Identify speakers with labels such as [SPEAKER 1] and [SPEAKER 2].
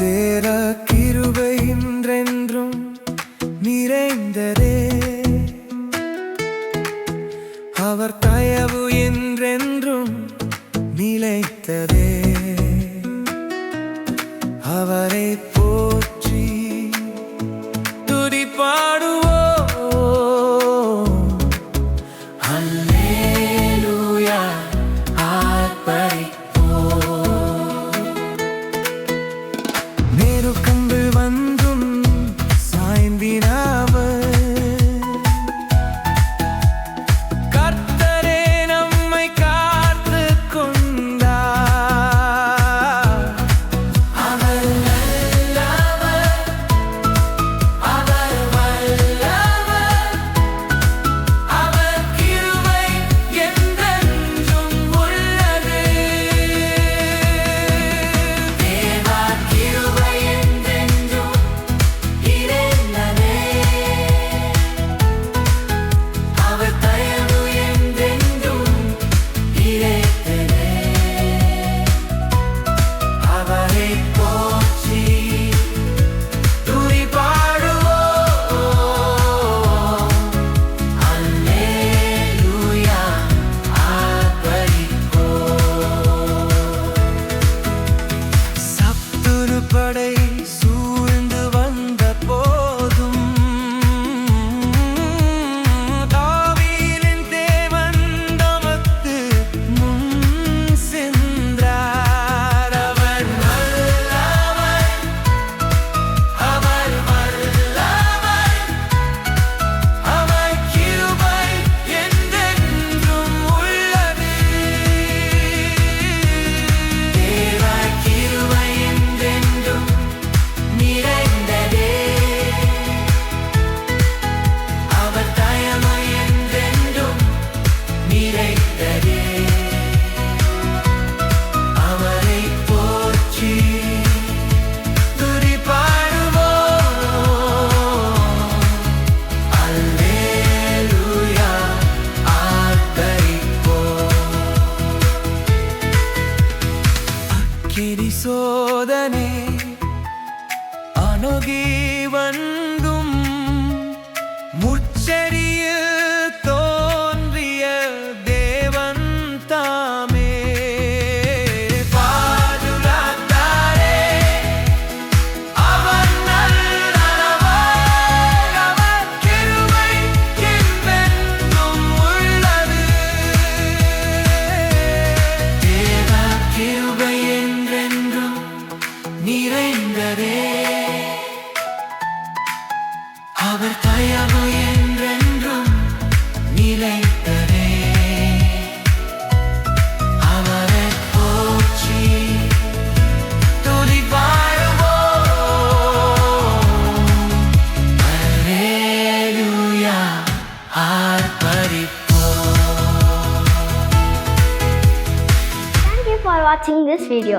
[SPEAKER 1] தேர கிருபை இன்றென்றும் நிறைந்தரே அவர் தயவு என்றென்றும் நிலைத்ததே. in Vina. கிரிசோதனே அணுகி வந்த நிறைந்ததே அவர் தயவு என்றென்றும் நிலைத்ததே அவரை போற்றி துதி பாடுவோயா ஆர்ப்பரிப்போ Thank
[SPEAKER 2] you for watching this video.